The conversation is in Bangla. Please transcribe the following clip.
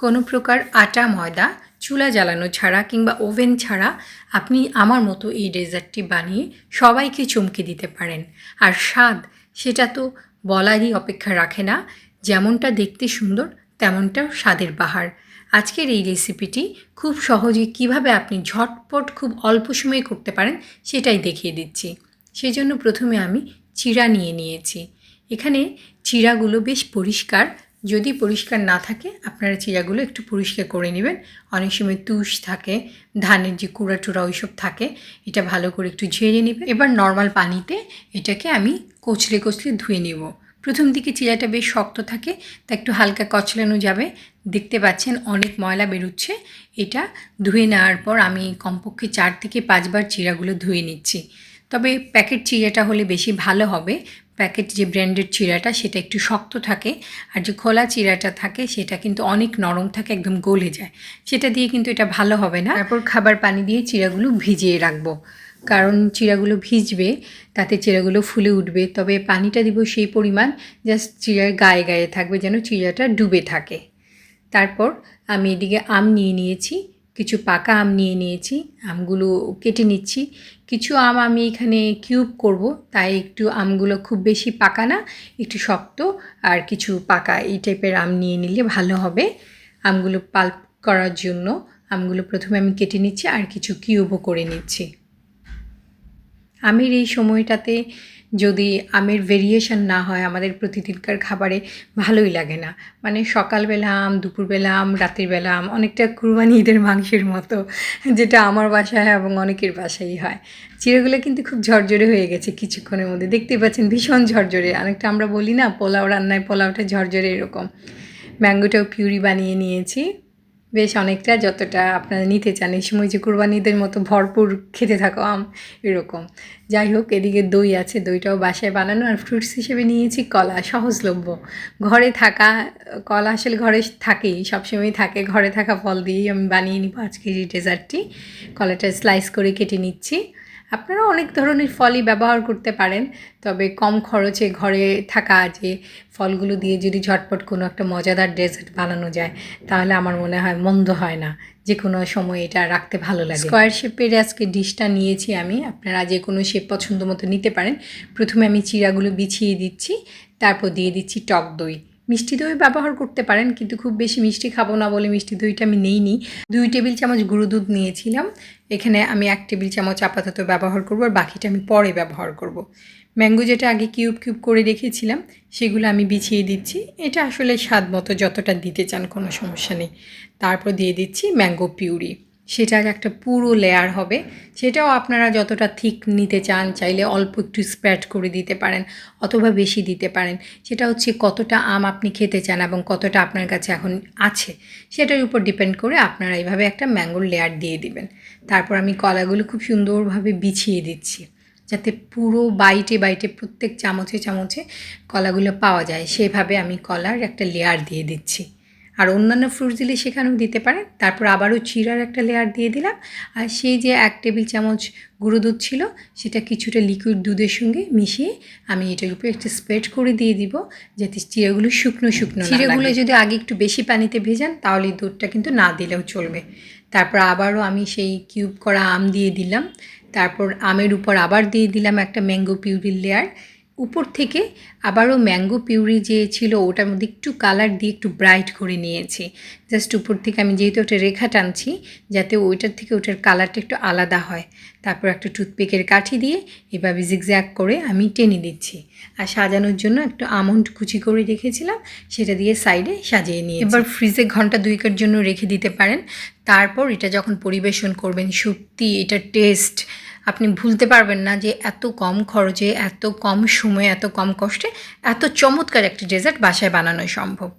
কোনো প্রকার আটা, ময়দা, চুলা জ্বালানো ছাড়া কিংবা ওভেন ছাড়া আপনি আমার মতো এই ডেজার্টটি বানিয়ে সবাইকে চমকে দিতে পারেন। আর স্বাদ, সেটা তো বলারই অপেক্ষা রাখে না। যেমনটা দেখতে সুন্দর তেমনটাও স্বাদের বাহার। আজকের এই রেসিপিটি খুব সহজে কীভাবে আপনি ঝটপট খুব অল্প সময়ে করতে পারেন সেটাই দেখিয়ে দিচ্ছি। সেজন্য প্রথমে আমি চিড়া নিয়ে নিয়েছি। এখানে চিড়াগুলো বেশ পরিষ্কার যদি পরিষ্কার না থাকে, আপনারা চিরাগুলো একটু পরিষ্কার করে নেবেন। অনেক সময় তুষ থাকে, ধানের যে কুড়া টুড়া ওইসব থাকে, এটা ভালো করে একটু ঝেড়ে নেবেন। এবার নর্মাল পানিতে এটাকে আমি কচলে কচলে ধুয়ে নেব। প্রথম দিকে চিরাটা বেশ শক্ত থাকে, তা একটু হালকা কচলানো যাবে। দেখতে পাচ্ছেন অনেক ময়লা বেরোচ্ছে। এটা ধুয়ে নেওয়ার পর আমি কমপক্ষে চার থেকে পাঁচবার চিরাগুলো ধুয়ে নিচ্ছি। তবে প্যাকেট চিরাটা হলে বেশি ভালো হবে প্যাকেট যে ব্র্যান্ডেড চিরাটা সেটা একটু শক্ত থাকে আর যে খোলা চিড়াটা থাকে সেটা কিন্তু অনেক নরম থাকে, একদম গলে যায়। সেটা দিয়ে কিন্তু এটা ভালো হবে না। তারপর খাবার পানি দিয়ে চিড়াগুলো ভিজিয়ে রাখব। কারণ চিড়াগুলো ভিজবে, তাতে চিড়াগুলো ফুলে উঠবে। তবে পানিটা দিব সেই পরিমাণ, জাস্ট চিড়ার গায়ে গায়ে থাকবে যেন চিড়াটা ডুবে থাকে। তারপর আমি এদিকে আম নিয়ে নিয়েছি। কিছু পাকা আম নিয়ে নিয়েছি, আমগুলো কেটে নিচ্ছি। কিছু আম আমি এখানে কিউব করব, তাই একটু আমগুলো খুব বেশি পাকা না, একটু শক্ত, আর কিছু পাকা এই টাইপের আম নিয়ে নিলে ভালো হবে। আমগুলো পাল্প করার জন্য আমগুলো প্রথমে আমি কেটে নিচ্ছি, আর কিছু কিউবও করে নিচ্ছি। আমের এই সময়টাতে যদি আমের ভেরিয়েশন না হয় আমাদের প্রতিদিনকার খাবারে ভালোই লাগে না। মানে সকালবেলা আম, দুপুরবেলা আম রাতের বেলা আম, অনেকটা কুরবানি ঈদের মাংসের মতো, যেটা আমার বাসায় এবং অনেকের বাসায় হয়। চিড়েগুলো কিন্তু খুব ঝরঝরে হয়ে গেছে কিছুক্ষণের মধ্যে। দেখতেই পাচ্ছেন ভীষণ ঝরঝরে। অনেকটা আমরা বলি না, পোলাও রান্নায় পোলাওটা ঝরঝরে এরকম। ম্যাঙ্গোটাও পিউরি বানিয়ে নিয়েছি। বেশ অনেকটা যতটা আপনারা নিতে চান। এই সময় যে কোরবানিদের মতো ভরপুর খেতে থাকো, আম, এরকম। যাই হোক, এদিকে দই আছে, দইটাও বাসায় বানানো আর ফ্রুটস হিসেবে নিয়েছি কলা, সহজলভ্য। ঘরে থাকা, কলা আসলে ঘরে থাকেই সবসময় থাকে। ঘরে থাকা ফল দিয়েই আমি বানিয়ে নিব আজকের এই ডেজার্টটি। কলাটা স্লাইস করে কেটে নিচ্ছি। আপনারা অনেক ধরনের ফলই ব্যবহার করতে পারেন, তবে কম খরচে ঘরে থাকা যে ফলগুলো দিয়ে যদি ঝটপট কোনো একটা মজাদার ডেজার্ট বানানো যায়, তাহলে আমার মনে হয় মন্দ হয় না। যে কোনো সময় এটা রাখতে ভালো লাগে। স্কোয়ার শেপের আজকে ডিশটা নিয়েছি আমি। আপনারা যে কোনো শেপ পছন্দ মতো নিতে পারেন। প্রথমে আমি চিড়াগুলো বিছিয়ে দিচ্ছি, তারপর দিয়ে দিচ্ছি টক দই। মিষ্টি দই ব্যবহার করতে পারেন, কিন্তু খুব বেশি মিষ্টি খাব না বলে মিষ্টি দইটা আমি নেইনি। দুই টেবিল চামচ গুঁড়ো দুধ নিয়েছিলাম। এখানে আমি এক টেবিল চামচ আপাতত ব্যবহার করব আর বাকিটা আমি পরে ব্যবহার করব। ম্যাঙ্গো যেটা আগে কিউব কিউব করে রেখেছিলাম, সেগুলো আমি বিছিয়ে দিচ্ছি। এটা আসলে স্বাদ মতো যতটা দিতে চান কোনো সমস্যা নেই। তারপর দিয়ে দিচ্ছি ম্যাঙ্গো পিউরি। সেটার একটা পুরো লেয়ার হবে। সেটাও আপনারা যতটা থিক নিতে চান, চাইলে অল্প একটু স্প্রেড করে দিতে পারেন অথবা বেশি দিতে পারেন। সেটা হচ্ছে কতটা আম আপনি খেতে চান এবং কতটা আপনার কাছে এখন আছে। সেটার উপর ডিপেন্ড করে আপনারা এইভাবে একটা ম্যাঙ্গোর লেয়ার দিয়ে দিবেন। তারপর আমি কলাগুলো খুব সুন্দরভাবে বিছিয়ে দিচ্ছি, যাতে পুরো বাইটে বাইটে প্রত্যেক চামচে চামচে কলাগুলো পাওয়া যায়। সেভাবে আমি কলার একটা লেয়ার দিয়ে দিচ্ছি। আর অন্যান্য ফ্রুটস দিলে সেখানেও দিতে পারেন। তারপর আবারও চিরার একটা লেয়ার দিয়ে দিলাম। আর সেই যে এক টেবিল চামচ গুঁড়ো দুধ ছিল, সেটা কিছুটা লিকুইড দুধের সঙ্গে মিশিয়ে আমি এটার উপরে একটা স্প্রেড করে দিয়ে দিব, যাতে চিড়াগুলো শুকনো শুকনো চিড়াগুলো যদি আগে একটু বেশি পানিতে ভেজান, তাহলে দুধটা কিন্তু না দিলেও চলবে। তারপর আবারও আমি সেই কিউব করা আম দিয়ে দিলাম। তারপর আমের উপর আবার দিয়ে দিলাম একটা ম্যাঙ্গো পিউরির লেয়ার উপর থেকে আবারও ম্যাঙ্গো পিউরি যে ছিল ওটার মধ্যে একটু কালার দিয়ে একটু ব্রাইট করে নিয়েছি। জাস্ট উপর থেকে আমি যেহেতু ওটা রেখা টানছি, যাতে ওইটার থেকে ওটার কালারটা একটু আলাদা হয়। তারপর একটা টুথপিকের কাঠি দিয়ে এভাবে জিগজ্যাগ করে আমি টেনে দিচ্ছি। আর সাজানোর জন্য একটু আমন্ড কুচি করে রেখেছিলাম, সেটা দিয়ে সাইডে সাজিয়ে নিয়ে এবার ফ্রিজে ঘণ্টা দুইকের জন্য রেখে দিতে পারেন। তারপর এটা যখন পরিবেশন করবেন, সত্যি এটা টেস্ট আপনি ভুলতে পারবেন না যে এত কম খরচে, এত কম সময়ে, এত কম কষ্টে, এত চমৎকার একটি ডেজার্ট বাসায় বানানো সম্ভব।